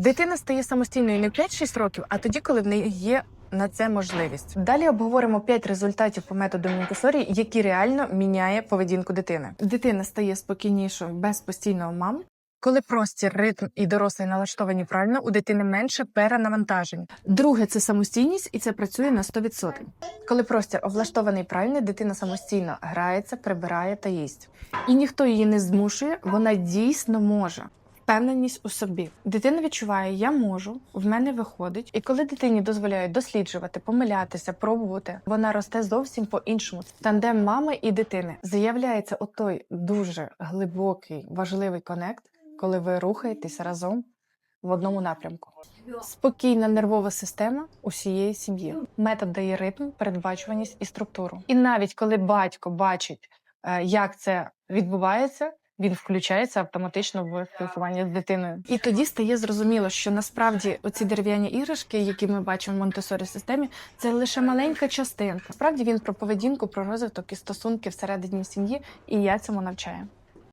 Дитина стає самостійною не в 5-6 років, а тоді, коли в неї є на це можливість. Далі обговоримо 5 результатів по методу Монтесорі, які реально міняє поведінку дитини. Дитина стає спокійнішою без постійного мам. Коли простір, ритм і дорослий налаштовані правильно, у дитини менше перенавантажень. Друге це самостійність, і це працює на 100%. Коли простір облаштований правильно, дитина самостійно грається, прибирає та їсть. І ніхто її не змушує, вона дійсно може. Впевненість у собі. Дитина відчуває, я можу, в мене виходить. І коли дитині дозволяють досліджувати, помилятися, пробувати, вона росте зовсім по-іншому. Тандем мами і дитини з'являється отой дуже глибокий, важливий конект, коли ви рухаєтесь разом в одному напрямку. Спокійна нервова система усієї сім'ї. Метод дає ритм, передбачуваність і структуру. І навіть коли батько бачить, е, як це відбувається. Він включається автоматично в спілкування з дитиною, і тоді стає зрозуміло, що насправді оці дерев'яні іграшки, які ми бачимо в Монтесорі системі, це лише маленька частинка. Справді він про поведінку, про розвиток і стосунки всередині сім'ї, і я цьому навчаю.